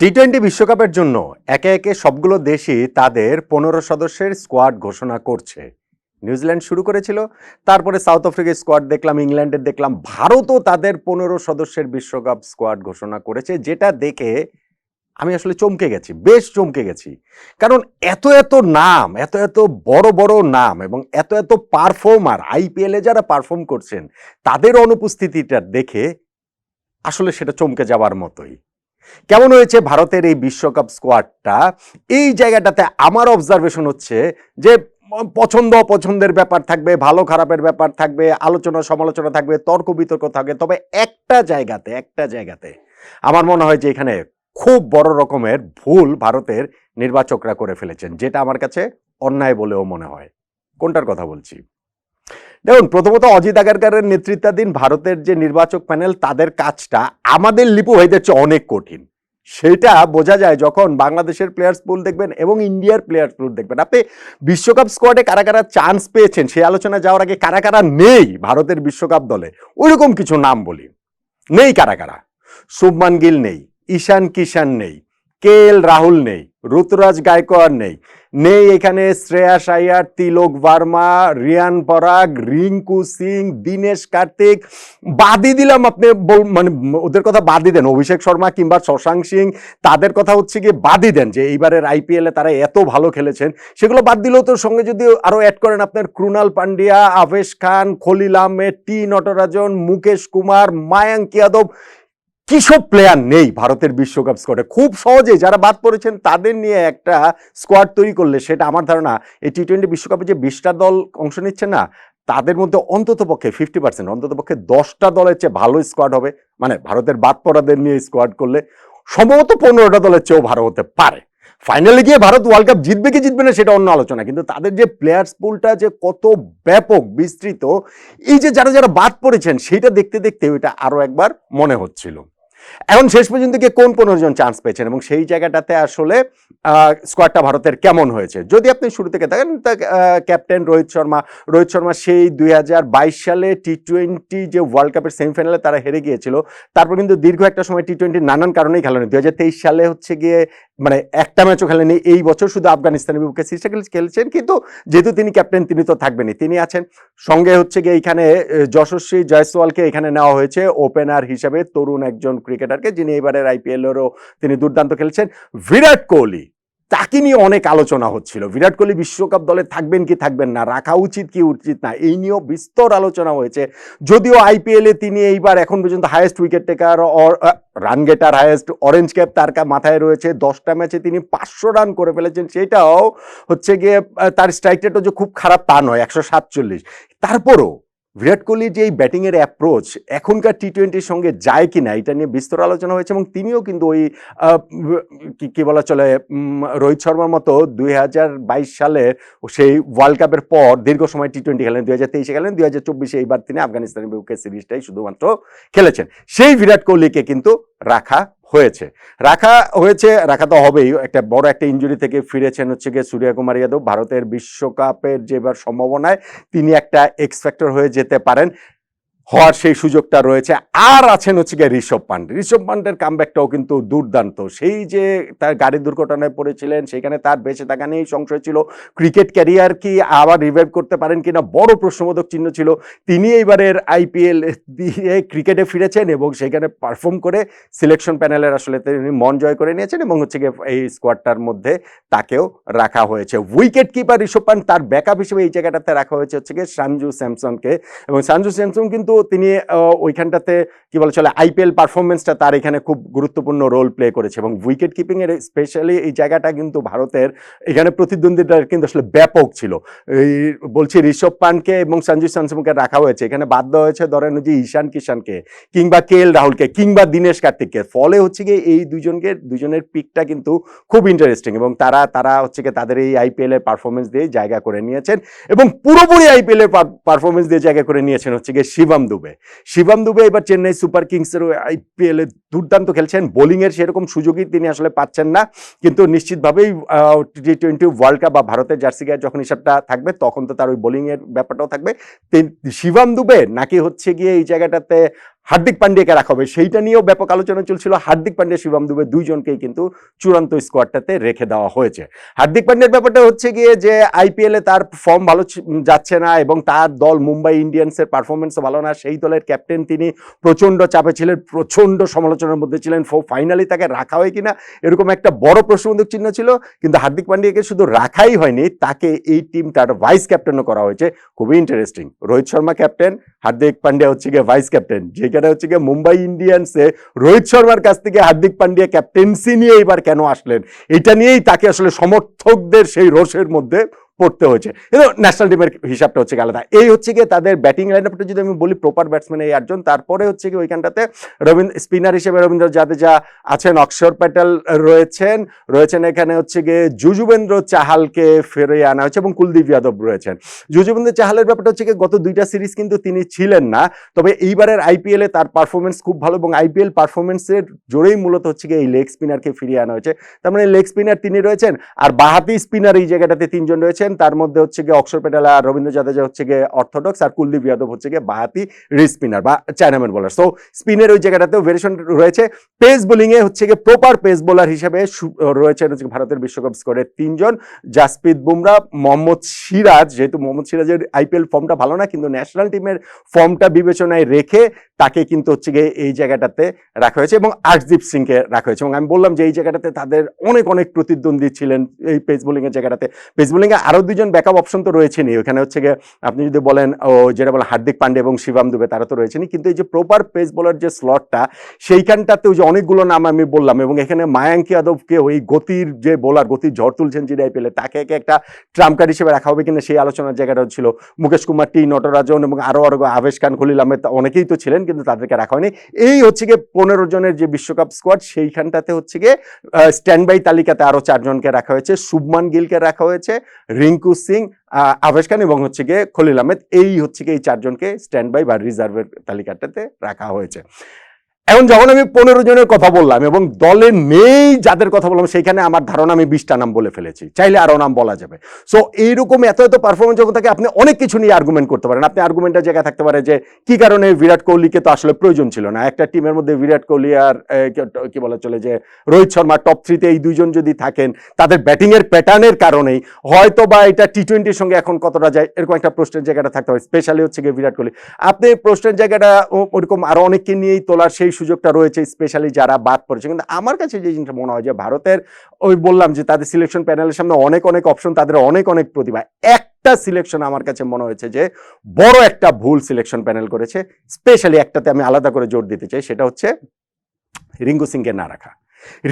T twenty বিশ্বকাপের জন্য একে একে সবগুলো দেশই তাদের পনেরো সদস্যের স্কোয়াড ঘোষণা করছে। নিউজিল্যান্ড শুরু করেছিল, তারপরে সাউথ আফ্রিকার স্কোয়াড দেখলাম, ইংল্যান্ডের দেখলাম, ভারতও তাদের পনেরো সদস্যের বিশ্বকাপ স্কোয়াড ঘোষণা করেছে, যেটা দেখে আমি আসলে চমকে গেছি, বেশ চমকে গেছি। কারণ এত এত নাম, এত এত বড় বড় নাম এবং এত এত পারফর্মার আইপিএলে যারা পারফর্ম করছেন, তাদের অনুপস্থিতিটা দেখে আসলে সেটা চমকে যাওয়ার মতোই। কেমন হয়েছে ভারতের এই বিশ্বকাপ স্কোয়াডটা এই জায়গাটাতে আমার অবজারভেশন হচ্ছে যে পছন্দ অপছন্দের ব্যাপার থাকবে, ভালো খারাপের ব্যাপার থাকবে, আলোচনা সমালোচনা থাকবে, তর্ক বিতর্ক থাকবে। তবে একটা জায়গাতে একটা জায়গাতে আমার মনে হয় যে এখানে খুব বড় রকমের ভুল ভারতের নির্বাচকরা করে ফেলেছেন, যেটা আমার কাছে অন্যায় বলেও মনে হয়। কোনটার কথা বলছি? দেখুন, প্রথমত অজিত আগারকারের নেতৃত্বাধীন ভারতের যে নির্বাচক প্যানেল, তাদের কাজটা আমাদের লিপু ভাইদের চেয়ে অনেক কঠিন। সেটা বোঝা যায় যখন বাংলাদেশের প্লেয়ার্স পুল দেখবেন এবং ইন্ডিয়ার প্লেয়ার্স পুল দেখবেন। আপনি বিশ্বকাপ স্কোয়াডে কারা কারা চান্স পেয়েছেন, সেই আলোচনা যাওয়ার আগে কারা কারা নেই ভারতের বিশ্বকাপ দলে, ওইরকম কিছু নাম বলি। নেই কারা কারা। শুভমান গিল নেই, ঈশান কিষান নেই কে এল রাহুল নেই, ঋতুরাজ গায়কোয়াড় নেই নেই এখানে শ্রেয়াস আয়ার তিলক ভার্মা রিয়ান পরাগ, রিঙ্কু সিং, দীনেশ কার্তিক। বাদই দিলাম আপনি বল মানে ওদের কথা বাদই দেন, অভিষেক শর্মা কিংবা শশাঙ্ক সিং। তাদের কথা হচ্ছে গিয়ে বাদই দেন যে এইবারের আইপিএলে তারা এত ভালো খেলেছেন। সেগুলো বাদ দিলেও তোর সঙ্গে যদি আরও অ্যাড করেন আপনার ক্রুনাল পান্ডিয়া আবেশ খান, খলিল আহমেদ, টি নটরাজন, মুকেশ কুমার, মায়াঙ্ক যাদব কিসব প্লেয়ার নেই ভারতের বিশ্বকাপ স্কোয়াডে খুব সহজে যারা বাদ পড়েছেন, তাদের নিয়ে একটা স্কোয়াড তৈরি করলে সেটা আমার ধারণা এই টি টোয়েন্টি বিশ্বকাপে যে বিশটা দল অংশ নিচ্ছে না, তাদের মধ্যে অন্তত পক্ষে ফিফটি পার্সেন্ট অন্তত পক্ষে দশটা দলের চেয়ে ভালো স্কোয়াড হবে। মানে ভারতের বাদ পড়াদের নিয়ে স্কোয়াড করলে সম্ভবত পনেরোটা দলের চেয়েও ভালো হতে পারে। ফাইনালে গিয়ে ভারত ওয়ার্ল্ড কাপ জিতবে কি জিতবে না সেটা অন্য আলোচনা, কিন্তু তাদের যে প্লেয়ার্স পুলটা যে কত ব্যাপক বিস্তৃত, এই যে যারা যারা বাদ পড়েছেন সেটা দেখতে দেখতে ওইটা আরও একবার মনে হচ্ছিল। এখন শেষ পর্যন্ত গিয়ে কোন পনেরো জন চান্স পেয়েছেন? এবং সেই জায়গাটাতে আসলে স্কোয়াডটা ভারতের কেমন হয়েছে? যদি আপনি শুরু থেকে দেখেন, তা ক্যাপ্টেন রোহিত শর্মা রোহিত শর্মা সেই দুই হাজার বাইশ সালে টি টোয়েন্টি যে ওয়ার্ল্ড কাপের সেমিফাইনালে তারা হেরে গিয়েছিল। তারপর কিন্তু দীর্ঘ একটা সময় টি টোয়েন্টি নানান কারণেই খেলেনি। দুই হাজার তেইশ সালে হচ্ছে গিয়ে মানে একটা ম্যাচও খেলেনি এই বছর শুধু আফগানিস্তানের বিপক্ষে সিরিজটা খেলে- খেলছেন, কিন্তু যেহেতু তিনি ক্যাপ্টেন, তিনি তো থাকবেনই, তিনি আছেন। সঙ্গে হচ্ছে গিয়ে এইখানে যশস্বী জয়সওয়ালকে এখানে নেওয়া হয়েছে ওপেনার হিসেবে, তরুণ একজন ক্রিকেটারকে, যিনি এবারের আইপিএলেরও তিনি দুর্দান্ত খেলছেন। বিরাট কোহলি তাকে নিয়ে অনেক আলোচনা হচ্ছিল। বিরাট কোহলি বিশ্বকাপ দলে থাকবেন কি থাকবেন না, রাখা উচিত কি উচিত না, এই নিয়েও বিস্তর আলোচনা হয়েছে। যদিও আইপিএলে তিনি এইবার এখন পর্যন্ত highest wicket taker run getter highest orange cap তার মাথায় রয়েছে। দশটা ম্যাচে তিনি পাঁচশো রান করে ফেলেছেন। সেটাও হচ্ছে গিয়ে তার স্ট্রাইক রেটও যে খুব খারাপ তা নয়, একশো সাতচল্লিশ। তারপরও বিরাট কোহলির যে এই ব্যাটিংয়ের অ্যাপ্রোচ এখনকার টি টোয়েন্টির সঙ্গে যায় কি না এটা নিয়ে বিস্তর আলোচনা হয়েছে এবং তিনিও কিন্তু ওই কি- বলা চলে রোহিত শর্মার মতো দুই হাজার বাইশ সালে সেই ওয়ার্ল্ড কাপের পর দীর্ঘ সময় টি টোয়েন্টি খেলেন, দুই হাজার তেইশে খেলেন, দুই হাজার চব্বিশে এইবার তিনি আফগানিস্তানের বিপক্ষে সিরিজটাই শুধুমাত্র খেলেছেন। সেই বিরাট কোহলিকে কিন্তু রাখা হয়েছে। রাখা হয়েছে, রাখা তো হবেই। একটা বড় একটা ইঞ্জুরি থেকে ফিরেছেন হচ্ছে গিয়ে সূর্যকুমার যাদব। ভারতের বিশ্বকাপের যেবার সম্ভাবনায় তিনি একটা এক্সপেক্টর হয়ে যেতে পারেন। হওয়ার সেই সুযোগটা রয়েছে। আর আছেন হচ্ছে গিয়ে ঋষভ পান্ডে। ঋষভ পান্ডের কামব্যাকটাও কিন্তু দুর্দান্ত। সেই যে তার গাড়ি দুর্ঘটনায় পড়েছিলেন, সেখানে তার বেঁচে থাকা নিয়েই সংশয় ছিল। ক্রিকেট ক্যারিয়ার কি আবার রিভাইভ করতে পারেন কিনা বড় প্রশ্নবোধক চিহ্ন ছিল। তিনি এইবারের আইপিএল দিয়ে ক্রিকেটে ফিরেছেন এবং সেখানে পারফর্ম করে সিলেকশন প্যানেলের আসলে তিনি মন জয় করে নিয়েছেন এবং হচ্ছে গিয়ে এই স্কোয়াডটার মধ্যে তাকেও রাখা হয়েছে। উইকেট কিপার ঋষভ পান্ড, তার ব্যাকআপ হিসেবে এই জায়গাটাতে রাখা হয়েছে হচ্ছে গিয়ে সানজু স্যামসনকে। এবং সানজু স্যামসন কিন্তু তিনি ওইখানটাতে কি বলে চলে, আইপিএল পারফরমেন্সটা তার এখানে খুব গুরুত্বপূর্ণ রোল প্লে করেছে এবং উইকেট কিপিং এর স্পেশালি এই জায়গাটা কিন্তু ভারতের এখানে প্রতিদ্বন্দ্বিতা কিন্তু আসলে ব্যাপক ছিল। এই বলছি ঋষভ পান্টকে এবং সঞ্জু স্যামসনকে রাখা হয়েছে। এখানে দেওয়া হয়েছে ধরেন যে ঈশান কিষানকে কিংবা কে এল রাহুলকে কিংবা দীনেশ কার্তিককে। ফলে হচ্ছে গিয়ে এই দুজনকে, দুজনের পিকটা কিন্তু খুব ইন্টারেস্টিং এবং তারা তারা হচ্ছে গিয়ে তাদের এই আইপিএল এর পারফরমেন্স দিয়ে জায়গা করে নিয়েছেন এবং পুরোপুরি আইপিএল এর পারফরমেন্স দিয়ে জায়গা করে নিয়েছেন হচ্ছে গিয়ে শিবম দুবে। শিবম দুবে এবার চেন্নাই সুপার কিংসের আইপিএল দুর্দান্ত খেলছেন। বোলিংয়ের সেরকম সুযোগই তিনি আসলে পাচ্ছেন না। কিন্তু নিশ্চিতভাবেই টি টোয়েন্টি ওয়ার্ল্ড কাপ বা ভারতের জার্সি গায়ে যখন হিসাবটা থাকবে, তখন তো তার ওই বোলিংয়ের ব্যাপারটাও থাকবে। শিবম দুবে নাকি হচ্ছে গিয়ে এই জায়গাটাতে হার্দিক পান্ডিয়াকে রাখা হবে। সেইটা নিয়েও ব্যাপক আলোচনা চলছিল। হার্দিক পান্ডিয়া, শিবম দুবে দুইজনকেই কিন্তু চূড়ান্ত স্কোয়াডটাতে রেখে দেওয়া হয়েছে। হার্দিক পান্ডিয়ার ব্যাপারটা হচ্ছে গিয়ে যে আইপিএল তার ফর্ম ভালো যাচ্ছে না এবং তার দল মুম্বাই ইন্ডিয়ান্সের পারফরমেন্সও ভালো না, সেই দলের ক্যাপ্টেন তিনি প্রচণ্ড চাপে ছিলেন প্রচণ্ড সমালোচনার মধ্যে ছিলেন। ফাইনালি তাকে রাখা হয় কিনা এরকম একটা বড় প্রশ্নবোধক চিহ্ন ছিল। কিন্তু হার্দিক পান্ডিয়াকে শুধু রাখাই হয়নি, তাকে এই টিম তার ভাইস ক্যাপ্টেনও করা হয়েছে। খুবই ইন্টারেস্টিং রোহিত শর্মা ক্যাপ্টেন হার্দিক পান্ডিয়া হচ্ছে গিয়ে ভাইস ক্যাপ্টেন যেখানে হচ্ছে গিয়ে মুম্বাই ইন্ডিয়ান্সে রোহিত শর্মার কাছ থেকে হার্দিক পান্ডিয়া ক্যাপ্টেন্সি নিয়ে এবার কেন আসলেন? এটা নিয়েই তাকে আসলে সমর্থকদের সেই রোষের মধ্যে পড়তে হয়েছে। কিন্তু ন্যাশনাল টিমের হিসাবটা হচ্ছে আলাদা। এই হচ্ছে গিয়ে তাদের ব্যাটিং লাইন আপটা যদি আমি বলি প্রপার ব্যাটসম্যান এই আটজন। তারপরে হচ্ছে কি ওইখানটাতে রবীন্দ্র স্পিনার হিসেবে রবীন্দ্র জাদেজা আছেন, অক্ষর প্যাটেল রয়েছেন। রয়েছেন এখানে হচ্ছে গিয়ে যুজুবেন্দ্র চাহালকে ফেরে আনা হয়েছে এবং কুলদীপ যাদব রয়েছেন। যুজুবেন্দ্র চাহালের ব্যাপারটা হচ্ছে গত দুইটা সিরিজ কিন্তু তিনি ছিলেন না। তবে এইবারের আইপিএলে তার পারফরমেন্স খুব ভালো এবং আইপিএল পারফরমেন্সের জোরেই মূলত হচ্ছে গিয়ে এই লেগ স্পিনারকে ফিরিয়ে আনা হয়েছে। তার মানে লেগ স্পিনার তিনি রয়েছেন আর বাহাতি স্পিনার এই জায়গাটাতে তিনজন রয়েছেন। তার মধ্যে হচ্ছে গিয়ে অক্ষর প্যাটেল আর রবীন্দ্র জাদেজা হচ্ছে গিয়ে অর্থোডক্স আর কুলদীপ যাদব হচ্ছে গিয়ে বাহাতি রি স্পিনার বা চায়নাম্যান বোলার সো স্পিনের ওই জায়গাটাতেও ভেরিয়েশন রয়েছে। পেস বোলিং এ হচ্ছে গিয়ে প্রপার পেস বোলার হিসেবে রয়েছেন হচ্ছে ভারতের বিশ্বকাপ স্কোরের তিনজন। জাসপ্রীত বুমরা, মোহাম্মদ সিরাজ, যেহেতু মোহাম্মদ সিরাজের আইপিএল ফর্মটা ভালো না, কিন্তু ন্যাশনাল টিমের ফর্মটা বিবেচনায় রেখে তাকে কিন্তু হচ্ছে গিয়ে এই জায়গাটাতে রাখা হয়েছে এবং আর্শদীপ সিংকে রাখা হয়েছে। এবং আমি বললাম যে এই জায়গাটাতে তাদের অনেক অনেক প্রতিদ্বন্দ্বী ছিলেন এই পেস বোলিং এর জায়গাটাতে। পেস বোলিং এ আরও দুজন ব্যাকআপ অপশন তো রয়েছেনই। ওখানে হচ্ছে গিয়ে আপনি যদি বলেন, ও যেটা বলেন হার্দিক পান্ডে এবং শিবাম দুবে, তারা তো রয়েছেনই। কিন্তু এই যে প্রপার পেস বোলার যে স্লটটা সেইখানটাতে ওই যে অনেকগুলো নাম আমি বললাম এবং এখানে মায়াঙ্ক যাদবকে ওই গতির যে বোলার গতির ঝড় তুলছেন যিনি আইপিএলে তাকে একে একটা ট্রাম্প কার্ড হিসেবে রাখা হবে কিনা সেই আলোচনার জায়গাটা ছিল। মুকেশ কুমার, টি নটরাজন এবং আরও আরও আবেশ খান, খলিল আহমেদ অনেকেই তো ছিলেন কিন্তু তাদেরকে রাখা হয়নি। এই হচ্ছে গিয়ে পনেরো জনের যে বিশ্বকাপ স্কোয়াড সেইখানটাতে হচ্ছে গিয়ে স্ট্যান্ড বাই তালিকাতে আরও চারজনকে রাখা হয়েছে। শুভমান গিলকে রাখা হয়েছে। রিঙ্কু সিং আভেশ খান এবং হচ্ছে গিয়ে খলিল আহমেদ, এই হচ্ছে গিয়ে এই চারজনকে স্ট্যান্ড বাই বা রিজার্ভের তালিকাটাতে রাখা হয়েছে। এখন যখন আমি পনেরো জনের কথা বললাম এবং দলে নেই যাদের কথা বললাম, সেইখানে আমার ধারণা আমি বিশটা নাম বলে ফেলেছি। চাইলে আরও নাম বলা যাবে। সো এইরকম এত এত পারফরমেন্স যখন থাকে, আপনি অনেক কিছু নিয়ে আর্গুমেন্ট করতে পারেন। আপনি আর্গুমেন্টের জায়গায় থাকতে পারে যে, কি কারণে বিরাট কোহলিকে তো আসলে প্রয়োজন ছিল না? একটা টিমের মধ্যে বিরাট কোহলি আর কি- বলা চলে যে, রোহিত শর্মা টপ থ্রিতে এই দুইজন যদি থাকেন, তাদের ব্যাটিংয়ের প্যাটার্নের কারণেই হয়তো বা এটা টি টোয়েন্টির সঙ্গে এখন কতটা যায়, এরকম একটা প্রশ্নের জায়গাটা থাকতে পারে স্পেশালি হচ্ছে গিয়ে বিরাট কোহলি। আপনি প্রশ্নের জায়গাটা ওরকম আরও অনেককে নিয়েই তোলার সেই সুযোগটা রয়েছে স্পেশালি যারা বাদ পড়েছে। কিন্তু আমার কাছে যে জিনিসটা মনে হয় যে ভারতের, ওই বললাম যে তাদের সিলেকশন প্যানেলের সামনে অনেক অনেক অপশন তাদের অনেক অনেক প্রতিভা। একটা সিলেকশন আমার কাছে মনে হয়েছে যে বড় একটা ভুল সিলেকশন প্যানেল করেছে। স্পেশালি একটাতে আমি আলাদা করে জোর দিতে চাই, সেটা হচ্ছে রিঙ্কু সিংকে না রাখা।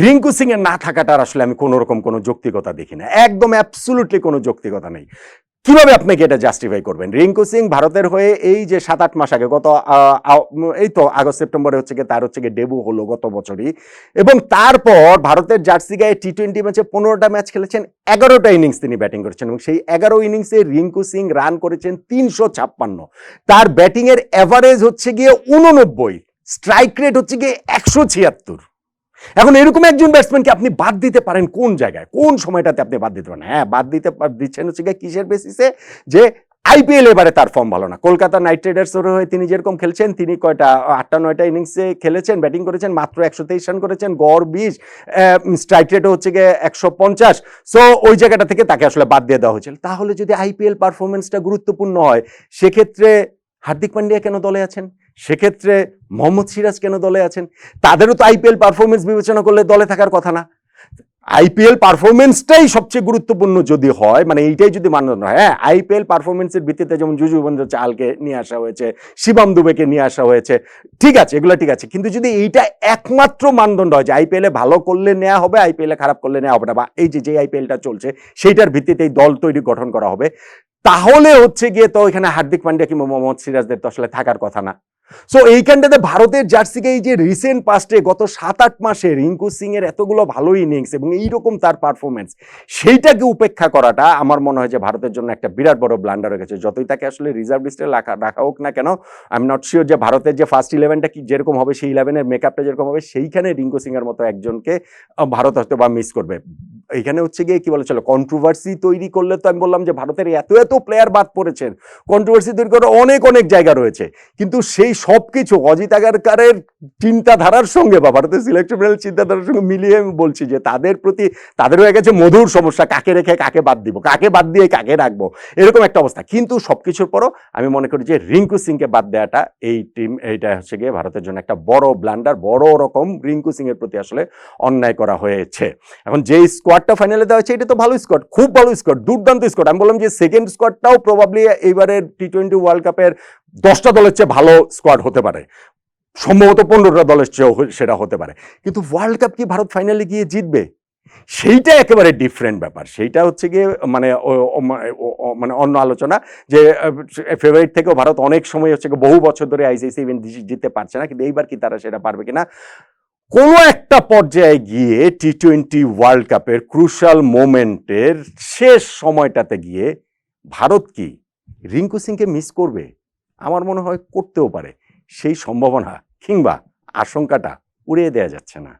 রিঙ্কু সিং এর না থাকাটার আসলে আমি কোনো রকম কোনো যৌক্তিকতা দেখি না। একদম অ্যাবসুলুটলি কোনো যৌক্তিকতা নেই। কীভাবে আপনাকে এটা জাস্টিফাই করবেন? রিঙ্কু সিং ভারতের হয়ে এই যে সাত আট মাস আগে গত এই তো আগস্ট, সেপ্টেম্বরে হচ্ছে গিয়ে তার হচ্ছে গিয়ে ডেবু হলো গত বছরই। এবং তারপর ভারতের জার্সি গায়ে টি টোয়েন্টি ম্যাচে পনেরোটা ম্যাচ খেলেছেন, এগারোটা ইনিংস তিনি ব্যাটিং করেছেন। এবং সেই এগারো ইনিংসে রিঙ্কু সিং রান করেছেন তিনশো ছাপ্পান্ন। তার ব্যাটিংয়ের অ্যাভারেজ হচ্ছে গিয়ে উননব্বই স্ট্রাইক রেট হচ্ছে গিয়ে একশো ছিয়াত্তর। এখন এরকম একজন ব্যাটসম্যানকে আপনি বাদ দিতে পারেন কোন জায়গায়? কোন সময়টাতে আপনি বাদ দিতে পারেন? হ্যাঁ বাদ দিতে দিচ্ছেন হচ্ছে কিসের বেসিসে যে আইপিএল এবারে তার ফর্ম ভালো না। কলকাতা নাইট রাইডার্সের হয়ে তিনি যেরকম খেলছেন, তিনি কয়টা, আটটা, নয়টা ইনিংসে খেলেছেন ব্যাটিং করেছেন, মাত্র একশো তেইশ রান করেছেন, গড় বিশ স্ট্রাইক রেটও হচ্ছে গিয়ে একশো পঞ্চাশ। সো ওই জায়গাটা থেকে তাকে আসলে বাদ দিয়ে দেওয়া হয়েছিল। তাহলে যদি আইপিএল পারফরমেন্সটা গুরুত্বপূর্ণ হয়, সেক্ষেত্রে হার্দিক পান্ডিয়া কেন দলে আছেন? সেক্ষেত্রে মোহাম্মদ সিরাজ কেন দলে আছেন? তাদেরও তো আইপিএল পারফরমেন্স বিবেচনা করলে দলে থাকার কথা না। আইপিএল পারফরমেন্সটাই সবচেয়ে গুরুত্বপূর্ণ যদি হয় মানে এইটাই যদি মানদণ্ড হয়। হ্যাঁ আইপিএল পারফরমেন্সের ভিত্তিতে যেমন যুজুবেন্দ্র চালকে নিয়ে আসা হয়েছে, শিবাম দুবেকে নিয়ে আসা হয়েছে, ঠিক আছে, এগুলো ঠিক আছে। কিন্তু যদি এইটা একমাত্র মানদণ্ড হয় যে আইপিএল ভালো করলে নেওয়া হবে, আইপিএল খারাপ করলে নেওয়া হবে না, বা এই যে যে আইপিএলটা চলছে, সেইটার ভিত্তিতেই দল তৈরি গঠন করা হবে। তাহলে হচ্ছে গিয়ে তো এখানে হার্দিক পান্ডিয়া কিংবা মোহাম্মদ সিরাজদের তো আসলে থাকার কথা না। সো এইখানটাতে ভারতের জার্সিকে এই যে রিসেন্ট পাস্টে গত সাত আট মাসে রিঙ্কু সিং এর এতগুলো ভালো ইনিংস এবং এইরকম তার পারফরমেন্স সেইটাকে উপেক্ষা করাটা আমার মনে হয় যে ভারতের জন্য একটা বিরাট বড় ব্লান্ডার হয়ে গেছে। যতই তাকে আসলে রিজার্ভ লিস্টে রাখা রাখা হোক না কেন আই এম নট শিওর যে ভারতের যে ফার্স্ট ইলেভেনটা কি যেরকম হবে, সেই ইলেভেনের মেকআপটা যেরকম হবে, সেইখানে রিঙ্কু সিং এর মতো একজনকে ভারত হয়তো বা মিস করবে। এখানে হচ্ছে গিয়ে কি বলে চলো কন্ট্রোভার্সি তৈরি করলে তো আমি বললাম যে ভারতের এত এত প্লেয়ার বাদ পড়েছেন কন্ট্রোভার্সি তৈরি করার অনেক অনেক জায়গা রয়েছে। কিন্তু সেই সব কিছু অজিত আগারকারের চিন্তাধারার সঙ্গে বা ভারতের সিলেকশন প্যানেল চিন্তাধারার সঙ্গে মিলিয়ে আমি বলছি যে তাদের প্রতি, তাদের হয়ে গেছে মধুর সমস্যা, কাকে রেখে কাকে বাদ দিব, কাকে বাদ দিয়ে কাকে রাখব, এরকম একটা অবস্থা। কিন্তু সব কিছুর পরও আমি মনে করি যে রিঙ্কু সিংকে বাদ দেওয়াটা এই টিম এইটা হচ্ছে গিয়ে ভারতের জন্য একটা বড় ব্লান্ডার বড় রকম রিঙ্কু সিং এর প্রতি আসলে অন্যায় করা হয়েছে। এখন যে স্কোয়াডটা ফাইনালে দেওয়া হয়েছে, এটা তো ভালো স্কোয়াড খুব ভালো স্কোয়াড দুর্দান্ত স্কোয়াড আমি বললাম যে সেকেন্ড স্কোয়াডটাও প্রবাবলি এইবারের টি টোয়েন্টি ওয়ার্ল্ড কাপের দশটা দলের চেয়ে ভালো স্কোয়াড হতে পারে। সম্ভবত পনেরোটা দলের চেয়েও সেটা হতে পারে। কিন্তু ওয়ার্ল্ড কাপ কি ভারত ফাইনালে গিয়ে জিতবে? সেইটা একেবারে ডিফারেন্ট ব্যাপার। সেইটা হচ্ছে গিয়ে মানে মানে অন্য আলোচনা যে ফেভারিট থেকেও ভারত অনেক সময় হচ্ছে বহু বছর ধরে আইসিসি ইভেন্ট জিততে পারছে না, কিন্তু এইবার কি তারা সেটা পারবে কিনা? কোনো একটা পর্যায়ে গিয়ে টি টোয়েন্টি ওয়ার্ল্ড কাপের ক্রুশাল মোমেন্টের শেষ সময়টাতে গিয়ে ভারত কি রিঙ্কু সিংকে মিস করবে? আমার মনে হয় করতেও পারে। সেই সম্ভাবনা কিংবা আশঙ্কাটা উড়িয়ে দেওয়া যাচ্ছে না।